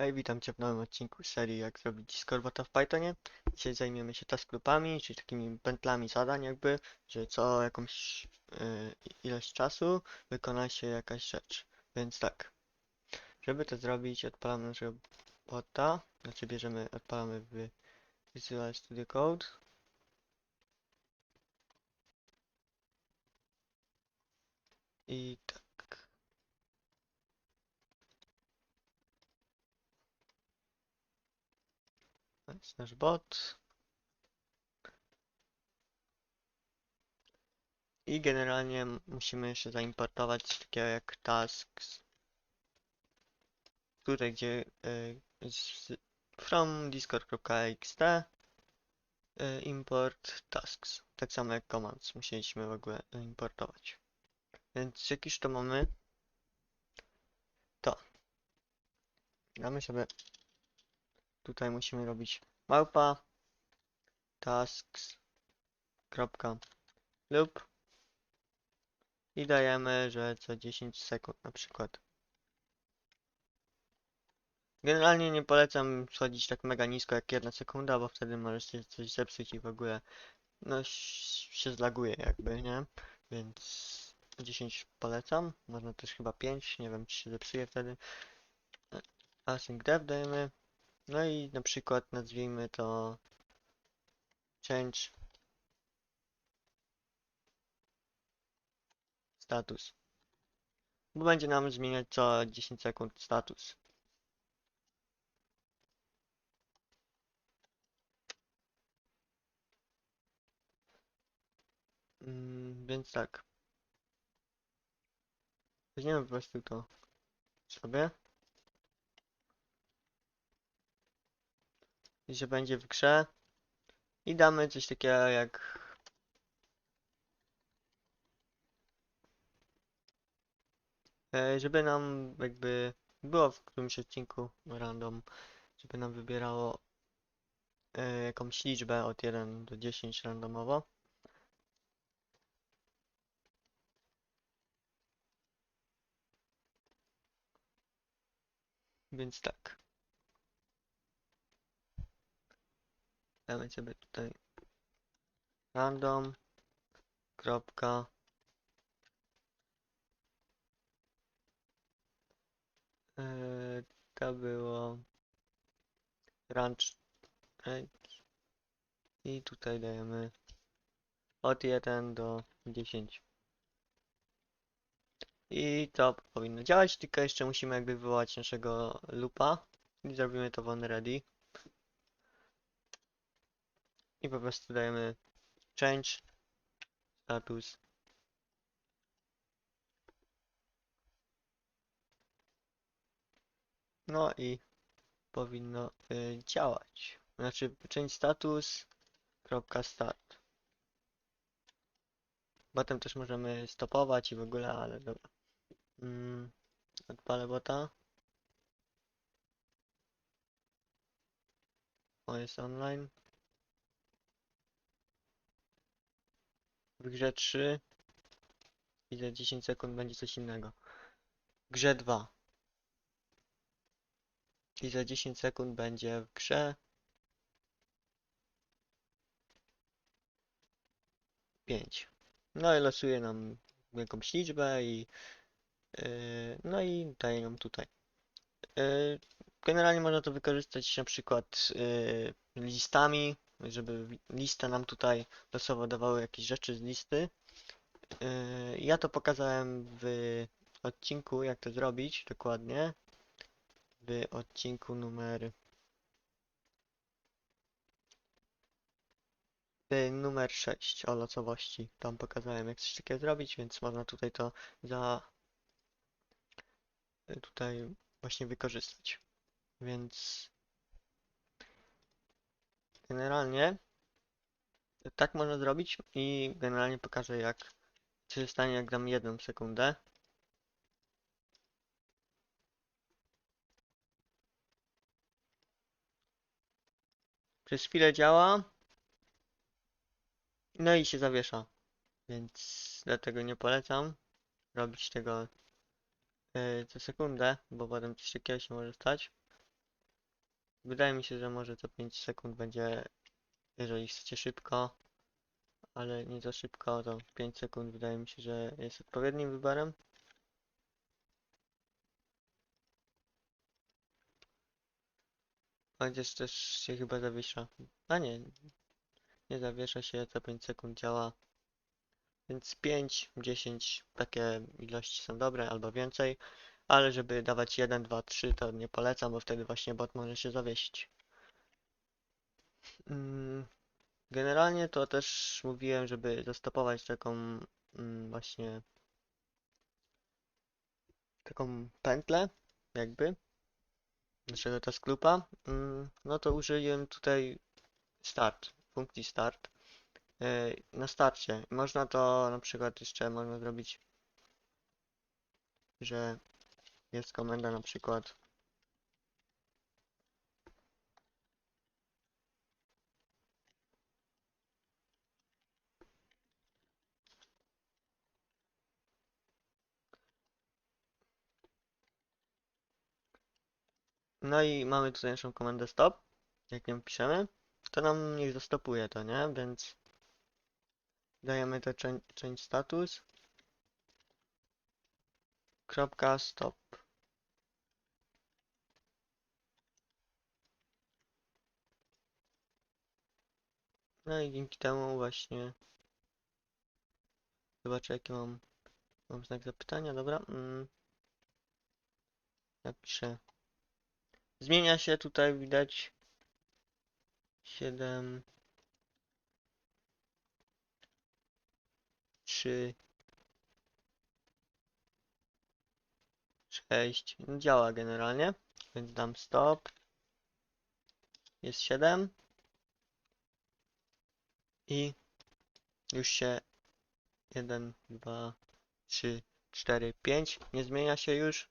Hej, witam Cię w nowym odcinku serii jak zrobić Scorebota w Pythonie. Dzisiaj zajmiemy się task loopami, czyli takimi pętlami zadań jakby, że co jakąś y, ilość czasu wykona się jakaś rzecz. Więc tak, żeby to zrobić odpalamy naszego bota, znaczy bierzemy, odpalamy w Visual Studio Code. I tak. Jest nasz bot. I generalnie musimy jeszcze zaimportować coś takiego jak tasks. Tutaj gdzie y, from discord.xt y, import tasks. Tak samo jak commands musieliśmy w ogóle importować. Więc jak już to mamy, to damy sobie tutaj musimy robić małpa tasks kropka loop i dajemy, że co 10 sekund na przykład. Generalnie nie polecam schodzić tak mega nisko jak jedna sekunda, bo wtedy możesz się coś zepsuć i w ogóle no się zlaguje jakby, nie? Więc 10 polecam, można też chyba 5, nie wiem czy się zepsuje wtedy. Async dev dajemy. No i na przykład nazwijmy to change status. Bo będzie nam zmieniać co 10 sekund status. Mm, więc tak. Weźmiemy po prostu to sobie. Że będzie w grze. I damy coś takiego jak e, żeby nam jakby było w którymś odcinku random, żeby nam wybierało e, jakąś liczbę od 1 do 10 randomowo. Więc tak. Damy sobie tutaj. Random. Kropka. Eee, to było ranch i tutaj dajemy od 1 do 10 i to powinno działać, tylko jeszcze musimy jakby wywołać naszego loopa i zrobimy to w onReady i po prostu dajemy change status no i powinno y, działać. Znaczy change status kropka start. Potem też możemy stopować i w ogóle, ale dobra. Mm, odpalę bota. O jest online W grze 3 i za 10 sekund będzie coś innego. W grze 2 i za 10 sekund będzie w grze 5. No i losuje nam jakąś liczbę i yy, no i daje nam tutaj. Yy, generalnie można to wykorzystać na przykład yy, listami, żeby w- lista nam tutaj losowo dawały jakieś rzeczy z listy. Yy, Ja to pokazałem w odcinku, jak to zrobić dokładnie. W odcinku numer w numer 6 o losowości. Tam pokazałem, jak coś takiego zrobić, więc można tutaj to za tutaj właśnie wykorzystać. Więc generalnie tak można zrobić i generalnie pokażę jak co się stanie jak dam jedną sekundę. Przez chwilę działa. No i się zawiesza. Więc dlatego nie polecam robić tego yy, co sekundę, bo potem coś takiego się może stać. Wydaje mi się, że może to 5 sekund będzie, jeżeli chcecie szybko, ale nie za szybko, to 5 sekund wydaje mi się, że jest odpowiednim wyborem. Chociaż też się chyba zawiesza. A nie, nie zawiesza się, co 5 sekund działa. Więc 5, 10, takie ilości są dobre, albo więcej. Ale żeby dawać 1, 2, 3 to nie polecam, bo wtedy właśnie bot może się zawiesić. Mm, Generalnie to też mówiłem, żeby zastopować taką mm, właśnie taką pętlę, jakby naszego tasklupa. Mm, No to użyłem tutaj start, funkcji start. E, Na starcie można to na przykład jeszcze można zrobić, że jest komenda na przykład No i mamy tutaj naszą komendę stop. Jak ją piszemy, to nam niech zastopuje to, nie? Więc dajemy change, change status. Kropka stop. No i dzięki temu właśnie zobaczę jaki mam mam znak zapytania, dobra. Mm. Napiszę Zmienia się tutaj, widać 7 3 6 no działa generalnie, więc dam stop jest 7 i już się 1, 2, 3, 4, 5 nie zmienia się już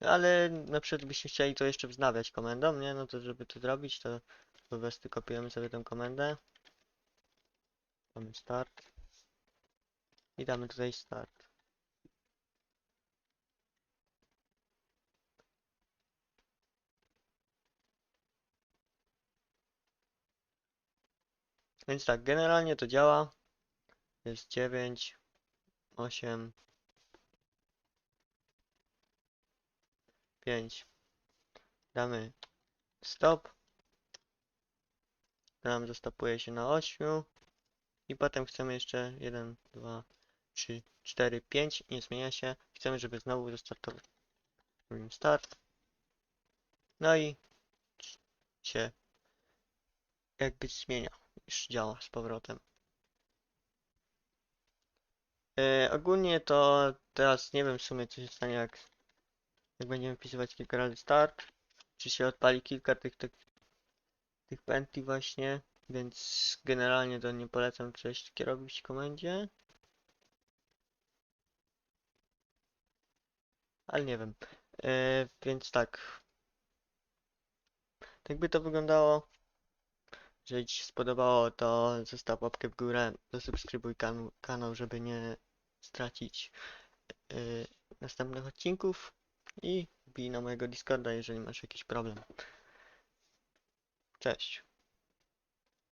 ale na przykład byście chcieli to jeszcze wznawiać komendą, nie? No to żeby to zrobić, to po prostu kopiujemy sobie tę komendę. Mamy start. I damy tutaj start. Więc tak, generalnie to działa. Jest 9, 8, 5. Damy stop. To nam zastopuje się na 8. I potem chcemy jeszcze 1, 2, 3, 4, 5. Nie zmienia się. Chcemy, żeby znowu zastartować. Robimy start. No i się jakby zmienia. Już działa z powrotem. E, ogólnie to teraz nie wiem w sumie co się stanie jak jak będziemy wpisywać kilka razy start, czy się odpali kilka tych, tych, tych pętli właśnie, więc generalnie to nie polecam coś robić w komendzie. Ale nie wiem. E, więc tak. Tak by to wyglądało. Jeżeli Ci się spodobało, to zostaw łapkę w górę, zasubskrybuj kan kanał, żeby nie stracić e, następnych odcinków i wbij na mojego Discorda, jeżeli masz jakiś problem. Cześć.